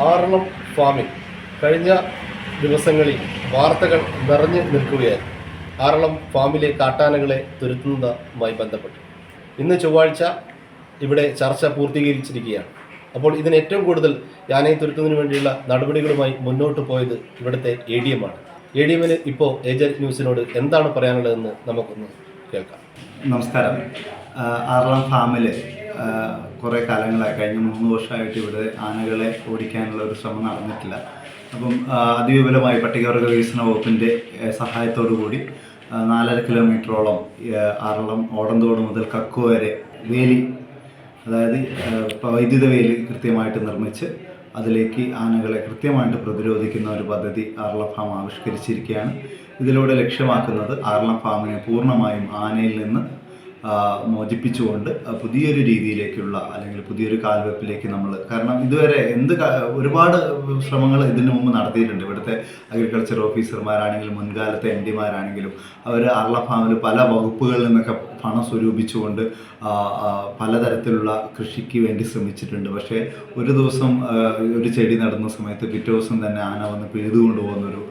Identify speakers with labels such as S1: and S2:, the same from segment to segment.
S1: ആറളം ഫാമിൽ കഴിഞ്ഞ ദിവസങ്ങളിൽ വാർത്തകൾ നിറഞ്ഞു നിൽക്കുകയായിരുന്നു. ആറളം ഫാമിലെ കാട്ടാനകളെ തുരുത്തുന്നതുമായി ബന്ധപ്പെട്ട്. ഇന്ന് ചൊവ്വാഴ്ച ഇവിടെ ചർച്ച പൂർത്തീകരിച്ചിരിക്കുകയാണ്. അപ്പോൾ ഇതിന് ഏറ്റവും കൂടുതൽ യാനയെ തുരുത്തുന്നതിന് വേണ്ടിയുള്ള നടപടികളുമായി മുന്നോട്ട് പോയത് ഇവിടുത്തെ എ ഡി എം ആണ്. എ ഡി എമ്മിന് ഇപ്പോൾ ഏജന്റ് ന്യൂസിനോട് എന്താണ് പറയാനുള്ളതെന്ന് നമുക്കൊന്ന് കേൾക്കാം.
S2: നമസ്കാരം. ആറളം ഫാമിൽ കുറേ കാലങ്ങളായി. കഴിഞ്ഞ മൂന്ന് വർഷമായിട്ട് ഇവിടെ ആനകളെ ഓടിക്കാനുള്ള ഒരു ശ്രമം നടന്നിട്ടില്ല. അപ്പം അതിവിപുലമായി പട്ടികവർഗ വികസന വകുപ്പിന്റെ സഹായത്തോടു കൂടി നാലര കിലോമീറ്ററോളം ആറളം ഓടന്തോട് മുതൽ കക്കു വരെ വേലി അതായത് വൈദ്യുത വേലി കൃത്യമായിട്ട് നിർമ്മിച്ച് അതിലേക്ക് ആനകളെ കൃത്യമായിട്ട് പ്രതിരോധിക്കുന്ന ഒരു പദ്ധതി ആർല ഫാം ആവിഷ്കരിച്ചിരിക്കുകയാണ്. ഇതിലൂടെ ലക്ഷ്യമാക്കുന്നത് ആർല ഫാമിനെ പൂർണമായും ആനയിൽ നിന്ന് മോചിപ്പിച്ചുകൊണ്ട് പുതിയൊരു രീതിയിലേക്കുള്ള അല്ലെങ്കിൽ പുതിയൊരു കാൽവെപ്പിലേക്ക് നമ്മൾ കാരണം ഇതുവരെ എന്ത് ഒരുപാട് ശ്രമങ്ങൾ ഇതിനു മുമ്പ് നടത്തിയിട്ടുണ്ട്. ഇവിടുത്തെ അഗ്രികൾച്ചർ ഓഫീസർമാരാണെങ്കിലും മുൻകാലത്തെ എം ഡിമാരാണെങ്കിലും അവർ ആർല ഫാമിൽ പല വകുപ്പുകളിൽ നിന്നൊക്കെ പണം സ്വരൂപിച്ചുകൊണ്ട് പലതരത്തിലുള്ള കൃഷിക്ക് വേണ്ടി ശ്രമിച്ചിട്ടുണ്ട്. പക്ഷേ ഒരു ദിവസം ഒരു ചെടി നടുന്ന സമയത്ത് പിറ്റേ ദിവസം തന്നെ ആന വന്ന് പിഴുതുകൊണ്ട് പോകുന്നൊരു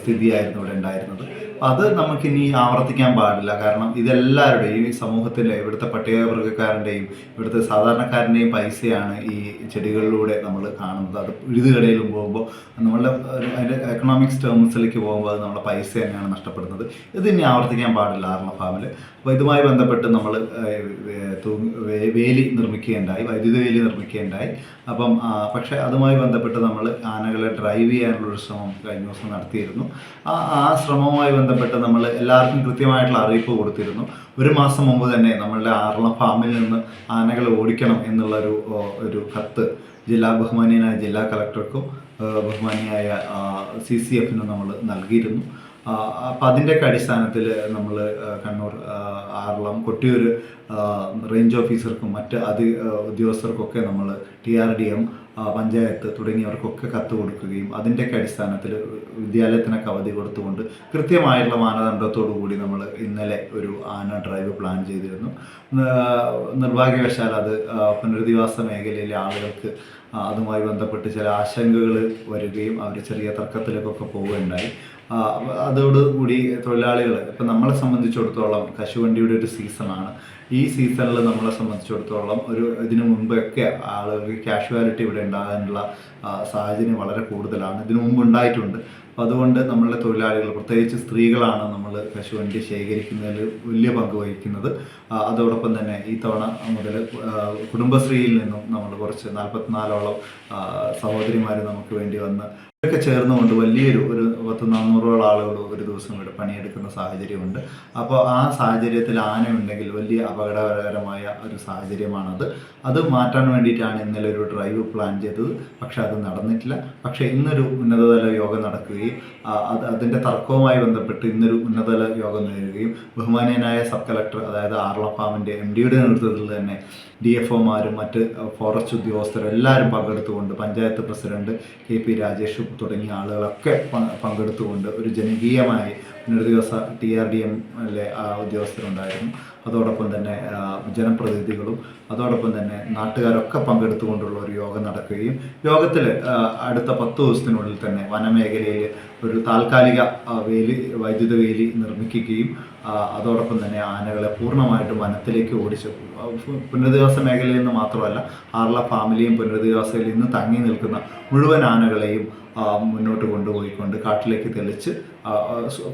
S2: സ്ഥിതിയായിരുന്നു ഇവിടെ ഉണ്ടായിരുന്നത്. അത് നമുക്കിനി ആവർത്തിക്കാൻ പാടില്ല. കാരണം ഇതെല്ലാവരുടെയും ഈ സമൂഹത്തിലെ ഇവിടുത്തെ പട്ടികവർഗക്കാരന്റെയും ഇവിടുത്തെ സാധാരണക്കാരന്റെയും പൈസയാണ് ഈ ചെടികളിലൂടെ നമ്മൾ കാണുന്നത്. അത് ഇഴുതുകടയിലും പോകുമ്പോൾ നമ്മളുടെ അതിന്റെ എക്കണോമിക്സ് ടേംസിലേക്ക് പോകുമ്പോൾ അത് നമ്മുടെ പൈസ തന്നെയാണ് നഷ്ടപ്പെടുന്നത്. ഇത് ഇനി ആവർത്തിക്കാൻ പാടില്ല ആർണ ഫാമിൽ അപ്പോൾ ഇതുമായി ബന്ധപ്പെട്ട് നമ്മൾ വേലി നിർമ്മിക്കുകയുണ്ടായി വൈദ്യുത വേലി നിർമ്മിക്കുകയുണ്ടായി. അപ്പം പക്ഷേ അതുമായി ബന്ധപ്പെട്ട് നമ്മൾ ആനകളെ ഡ്രൈവ് ചെയ്യാനുള്ള ഒരു ശ്രമം കഴിഞ്ഞ ദിവസം നടത്തിയിരുന്നു. ആ ആ ശ്രമവുമായി ബന്ധപ്പെട്ട് നമ്മൾ എല്ലാവർക്കും കൃത്യമായിട്ടുള്ള അറിയിപ്പ് കൊടുത്തിരുന്നു. ഒരു മാസം മുമ്പ് തന്നെ നമ്മളുടെ ആറളം ഫാമിൽ നിന്ന് ആനകളെ ഓടിക്കണം എന്നുള്ള ഒരു ഒരു കത്ത് ജില്ലാ ബഹുമാനീയനായ ജില്ലാ കളക്ടർക്കും ബഹുമാനിയായ സി സി എഫിനും നമ്മൾ നൽകിയിരുന്നു. അപ്പം അതിന്റെയൊക്കെ അടിസ്ഥാനത്തിൽ നമ്മൾ കണ്ണൂർ ആറളം കൊട്ടിയൂർ റേഞ്ച് ഓഫീസർക്കും മറ്റ് അതി ഉദ്യോഗസ്ഥർക്കൊക്കെ നമ്മൾ T R D M panchayat തുടങ്ങിയവർക്കൊക്കെ കത്ത് കൊടുക്കുകയും അതിന്റെയൊക്കെ അടിസ്ഥാനത്തിൽ വിദ്യാലയത്തിനൊക്കെ അവധി കൊടുത്തുകൊണ്ട് കൃത്യമായിട്ടുള്ള മാനദണ്ഡത്തോടു കൂടി നമ്മൾ ഇന്നലെ ഒരു ആന ഡ്രൈവ് പ്ലാൻ ചെയ്തിരുന്നു. നിർഭാഗ്യവശാൽ അത് പുനരധിവാസ മേഖലയിലെ ആളുകൾക്ക് അതുമായി ബന്ധപ്പെട്ട് ചില ആശങ്കകൾ വരികയും അവർ ചെറിയ തർക്കത്തിലേക്കൊക്കെ പോവുകയുണ്ടായി. അതോടുകൂടി തൊഴിലാളികൾ ഇപ്പം നമ്മളെ സംബന്ധിച്ചിടത്തോളം കശുവണ്ടിയുടെ ഒരു സീസണാണ്. ഈ സീസണിൽ നമ്മളെ സംബന്ധിച്ചിടത്തോളം ഒരു ഇതിനു മുമ്പൊക്കെ ആളുകൾക്ക് കാഷ്വാലിറ്റി ഇവിടെ ഉണ്ടാകാനുള്ള സാഹചര്യം വളരെ കൂടുതലാണ്. ഇതിനു മുമ്പ് ഉണ്ടായിട്ടുണ്ട്. അതുകൊണ്ട് നമ്മളുടെ തൊഴിലാളികൾ പ്രത്യേകിച്ച് സ്ത്രീകളാണ് നമ്മൾ കശുവണ്ടി ശേഖരിക്കുന്നതിൽ വലിയ പങ്ക് വഹിക്കുന്നത്. അതോടൊപ്പം തന്നെ ഈ തവണ മുതൽ കുടുംബശ്രീയിൽ നിന്നും നമ്മൾ കുറച്ച് നാൽപ്പത്തിനാലോളം സഹോദരിമാർ നമുക്ക് വേണ്ടി വന്ന് ഇതൊക്കെ ചേർന്നുകൊണ്ട് വലിയൊരു ഒരു പത്ത് നാനൂറോളം ആളുകൾ ഒരു ദിവസം ഇവിടെ പണിയെടുക്കുന്ന സാഹചര്യമുണ്ട്. അപ്പോൾ ആ സാഹചര്യത്തിൽ ആനയുണ്ടെങ്കിൽ വലിയ അപകടകരമായ ഒരു സാഹചര്യമാണത്. അത് മാറ്റാൻ വേണ്ടിയിട്ടാണ് ഇന്നലെ ഒരു ഡ്രൈവ് പ്ലാൻ ചെയ്തത്. പക്ഷെ അത് നടന്നിട്ടില്ല. പക്ഷേ ഇന്നൊരു ഉന്നതതല യോഗം നടക്കുകയും ആ, അത് അതിന്റെ തർക്കവുമായി ബന്ധപ്പെട്ട് ഇന്നൊരു ഉന്നതതല യോഗം നേടുകയും ബഹുമാനീയനായ സബ് കളക്ടർ അതായത് ആർള ഫാമിന്റെ എം ഡിയുടെ നേതൃത്വത്തിൽ തന്നെ ഡി എഫ് ഒമാരും മറ്റ് ഫോറസ്റ്റ് ഉദ്യോഗസ്ഥരും എല്ലാവരും പങ്കെടുത്തുകൊണ്ട് panchayat president K P Rajesh തുടങ്ങിയ ആളുകളൊക്കെ പങ്കെടുത്തുകൊണ്ട് ഒരു ജനകീയമായി പുനരധിവാസ ടി ആർ ഡി എമ്മിലെ ഉദ്യോഗസ്ഥരുണ്ടായിരുന്നു. അതോടൊപ്പം തന്നെ ജനപ്രതിനിധികളും അതോടൊപ്പം തന്നെ നാട്ടുകാരൊക്കെ പങ്കെടുത്തുകൊണ്ടുള്ള ഒരു യോഗം നടക്കുകയും യോഗത്തിൽ അടുത്ത പത്ത് ദിവസത്തിനുള്ളിൽ തന്നെ വനമേഖലയിൽ ഒരു താൽക്കാലിക വേലി വൈദ്യുത വേലി നിർമ്മിക്കുകയും അതോടൊപ്പം തന്നെ ആനകളെ പൂർണമായിട്ടും വനത്തിലേക്ക് ഓടിച്ച് പുനരധിവാസ മേഖലയിൽ നിന്ന് മാത്രമല്ല ആർല ഫാമിലിയും പുനരധിവാസയിൽ നിന്ന് തങ്ങി നിൽക്കുന്ന മുഴുവൻ ആനകളെയും മുന്നോട്ട് കൊണ്ടുപോയിക്കൊണ്ട് കാട്ടിലേക്ക് തെളിച്ച്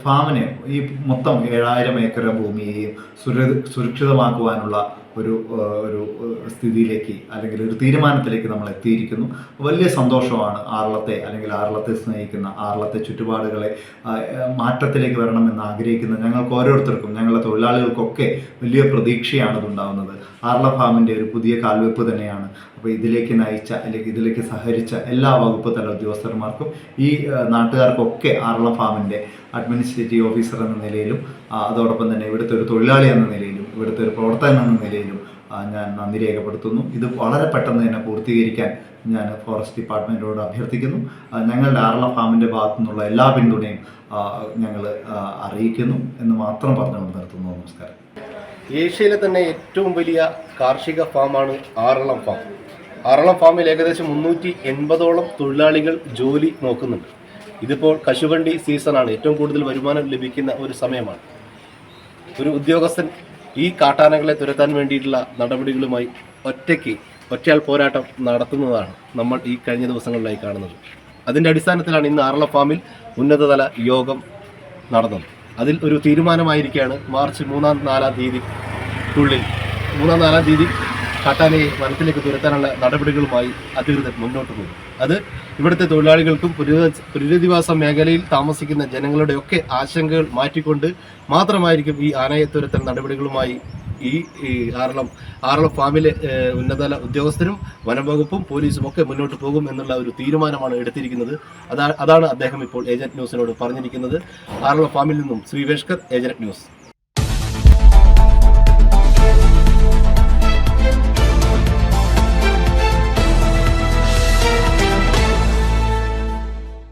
S2: ഫാമിനെ ഈ മൊത്തം ഏഴായിരം ഏക്കർ ഭൂമിയെയും സുര സുരക്ഷിതമാക്കുവാനുള്ള ഒരു ഒരു സ്ഥിതിയിലേക്ക് അല്ലെങ്കിൽ ഒരു തീരുമാനത്തിലേക്ക് നമ്മൾ എത്തിയിരിക്കുന്നു. വലിയ സന്തോഷമാണ് ആറളത്തെ അല്ലെങ്കിൽ ആറളത്തെ സ്നേഹിക്കുന്ന ആറളത്തെ ചുറ്റുപാടുകളെ മാറ്റത്തിലേക്ക് വരണമെന്ന് ആഗ്രഹിക്കുന്ന ഞങ്ങൾക്ക് ഓരോരുത്തർക്കും ഞങ്ങളുടെ തൊഴിലാളികൾക്കൊക്കെ വലിയ പ്രതീക്ഷയാണ് ഇതുണ്ടാവുന്നത് ആർള ഫാമിന്റെ ഒരു പുതിയ കാൽവെപ്പ് തന്നെയാണ്. അപ്പോൾ ഇതിലേക്ക് നയിച്ച അല്ലെങ്കിൽ ഇതിലേക്ക് സഹകരിച്ച എല്ലാ വകുപ്പ് തല ഉദ്യോഗസ്ഥന്മാർക്കും ഈ നാട്ടുകാർക്കൊക്കെ ആർള ഫാമിന്റെ അഡ്മിനിസ്ട്രേറ്റീവ് ഓഫീസർ എന്ന നിലയിലും അതോടൊപ്പം തന്നെ ഇവിടുത്തെ ഒരു തൊഴിലാളി എന്ന നിലയിലും ഇവിടുത്തെ ഒരു പ്രവർത്തകൻ എന്ന നിലയിലും ഞാൻ നന്ദി രേഖപ്പെടുത്തുന്നു. ഇത് വളരെ പെട്ടെന്ന് തന്നെ പൂർത്തീകരിക്കാൻ ഞാൻ ഫോറസ്റ്റ് ഡിപ്പാർട്ട്മെന്റിനോട് അഭ്യർത്ഥിക്കുന്നു. ഞങ്ങളുടെ ആർള ഫാമിന്റെ ഭാഗത്തു നിന്നുള്ള എല്ലാ പിന്തുണയും ഞങ്ങൾ അറിയിക്കുന്നു എന്ന് മാത്രം പറഞ്ഞുകൊണ്ട് നിർത്തുന്നു. നമസ്കാരം.
S1: ഏഷ്യയിലെ തന്നെ ഏറ്റവും വലിയ കാർഷിക ഫാമാണ് ആറളം ഫാം. ആറളം ഫാമിൽ ഏകദേശം മുന്നൂറ്റി എൺപതോളം തൊഴിലാളികൾ ജോലി നോക്കുന്നുണ്ട്. ഇതിപ്പോൾ കശുവണ്ടി സീസണാണ്. ഏറ്റവും കൂടുതൽ വരുമാനം ലഭിക്കുന്ന ഒരു സമയമാണ്. ഒരു ഉദ്യോഗസ്ഥൻ ഈ കാട്ടാനകളെ തുരത്താൻ വേണ്ടിയിട്ടുള്ള നടപടികളുമായി ഒറ്റയ്ക്ക് ഒറ്റയാൾ പോരാട്ടം നടത്തുന്നതാണ് നമ്മൾ ഈ കഴിഞ്ഞ ദിവസങ്ങളിലായി കാണുന്നത്. അതിന്റെ അടിസ്ഥാനത്തിലാണ് ഇന്ന് ആറള ഫാമിൽ ഉന്നതതല യോഗം നടന്നത്. അതിൽ ഒരു തീരുമാനമായിരിക്കുകയാണ് മാർച്ച് മൂന്നാം നാലാം തീയതിക്കുള്ളിൽ മൂന്നാം നാലാം തീയതി കാട്ടാനയെ വനത്തിലേക്ക് തുരത്താനുള്ള നടപടികളുമായി അധികൃതർ മുന്നോട്ട് പോകും. അത് ഇവിടുത്തെ തൊഴിലാളികൾക്കും പുനരധി- പുനരധിവാസ മേഖലയിൽ താമസിക്കുന്ന ജനങ്ങളുടെയൊക്കെ ആശങ്കകൾ മാറ്റിക്കൊണ്ട് മാത്രമായിരിക്കും ഈ ആനയെ തുരത്തൽ നടപടികളുമായി ഈ ആറളം ആറളം ഫാമിലെ ഉന്നതല ഉദ്യോഗസ്ഥരും വനംവകുപ്പും പോലീസും ഒക്കെ മുന്നോട്ട് പോകും എന്നുള്ള ഒരു തീരുമാനമാണ് എടുത്തിരിക്കുന്നത്. അതാ അതാണ് അദ്ദേഹം ഇപ്പോൾ ഏജന്റ് ന്യൂസിനോട് പറഞ്ഞിരിക്കുന്നത്. ആറളം ഫാമിൽ നിന്നും ശ്രീവേഷ്കർ ഏജന്റ് ന്യൂസ്.